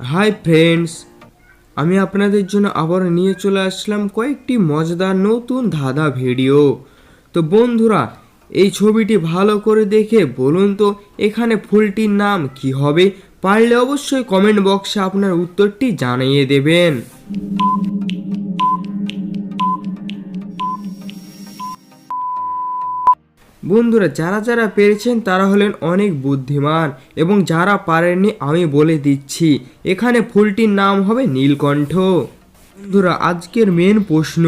Hi friends আমি আপনাদের জন্য আবার নিয়ে চলে আসলাম কয়েকটি মজাদার নতুন ধাঁধা ভিডিও তো বন্ধুরা, এই ছবিটি ভালো করে দেখে বলুন তো, এখানে ফুলটির নাম কি হবে? পারলে অবশ্যই কমেন্ট বক্সে আপনার উত্তরটি জানিয়ে দেবেন। বন্ধুরা, যারা যারা পেরেছেন তারা হলেন অনেক বুদ্ধিমান এবং যারা পারেননি আমি বলে দিচ্ছি, এখানে ফুলটির নাম হবে নীলকণ্ঠ। বন্ধুরা, আজকের মেন প্রশ্ন,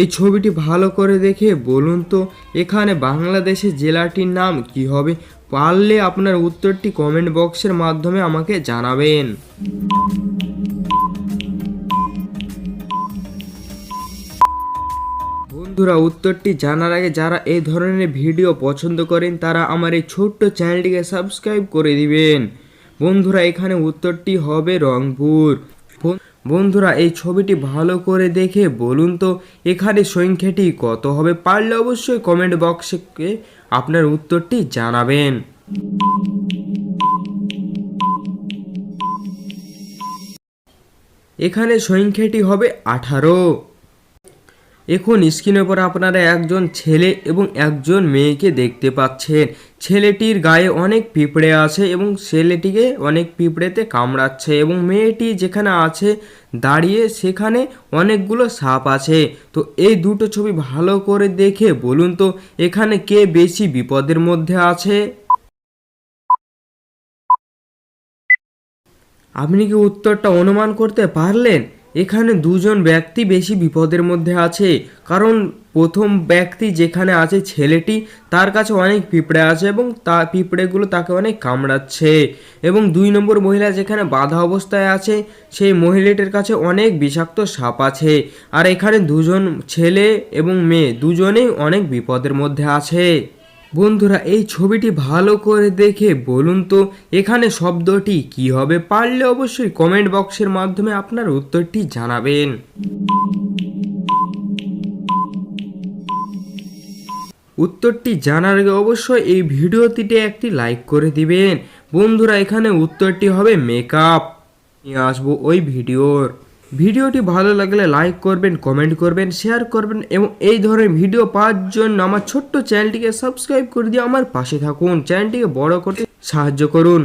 এই ছবিটি ভালো করে দেখে বলুন তো, এখানে বাংলাদেশের জেলাটির নাম কি হবে? পারলে আপনার উত্তরটি কমেন্ট বক্সের মাধ্যমে আমাকে জানাবেন। বন্ধুরা, উত্তরটি জানার আগে যারা এই ধরনের ভিডিও পছন্দ করেন, তারা আমার এই ছোট্ট চ্যানেলটিকে সাবস্ক্রাইব করে দিবেন। বন্ধুরা, এখানে উত্তরটি হবে রংপুর। বন্ধুরা, এই ছবিটি ভালো করে দেখে বলুন তো, এখানে সংখ্যাটি কত হবে পারলে অবশ্যই কমেন্ট বক্সে আপনার উত্তরটি জানাবেন। এখানে সংখ্যাটি হবে আঠারো। এখন স্ক্রিনের পর আপনারা একজন ছেলে এবং একজন মেয়েকে দেখতে পাচ্ছেন। ছেলেটির গায়ে অনেক পিঁপড়ে আছে এবং ছেলেটিকে অনেক পিঁপড়েতে কামড়াচ্ছে এবং মেয়েটি যেখানে আছে দাঁড়িয়ে সেখানে অনেকগুলো সাপ আছে। তো এই দুটো ছবি ভালো করে দেখে বলুন তো, এখানে কে বেশি বিপদের মধ্যে আছে? আপনি কি উত্তরটা অনুমান করতে পারলেন? এখানে দুজন ব্যক্তি বেশি বিপদের মধ্যে আছে, কারণ প্রথম ব্যক্তি যেখানে আছে ছেলেটি, তার কাছে অনেক পিঁপড়ে আছে এবং তা পিঁপড়েগুলো তাকে অনেক কামড়াচ্ছে। এবং দুই নম্বর মহিলা যেখানে বাধা অবস্থায় আছে, সেই মহিলাটির কাছে অনেক বিষাক্ত সাপ আছে। আর এখানে দুজন ছেলে এবং মেয়ে, দুজনেই অনেক বিপদের মধ্যে আছে। বন্ধুরা, এই ছবিটি ভালো করে দেখে বলুন তো, এখানে শব্দটি কি হবে পারলে অবশ্যই কমেন্ট বক্সের মাধ্যমে আপনার উত্তরটি জানাবেন। উত্তরটি জানার আগে অবশ্যই এই ভিডিওটিতে একটি লাইক করে দিবেন। বন্ধুরা, এখানে উত্তরটি হবে মেকআপ নিয়ে আসব ওই ভিডিওর। ভিডিওটি ভালো লাগলে লাইক করবেন কমেন্ট করবেন শেয়ার করবেন এবং এই ধরনের ভিডিও পাওয়ার জন্য আমার ছোট্ট চ্যানেলটিকে সাবস্ক্রাইব করে দিয়ে আমার পাশে থাকুন। চ্যানেলটিকে বড় করতে সাহায্য করুন।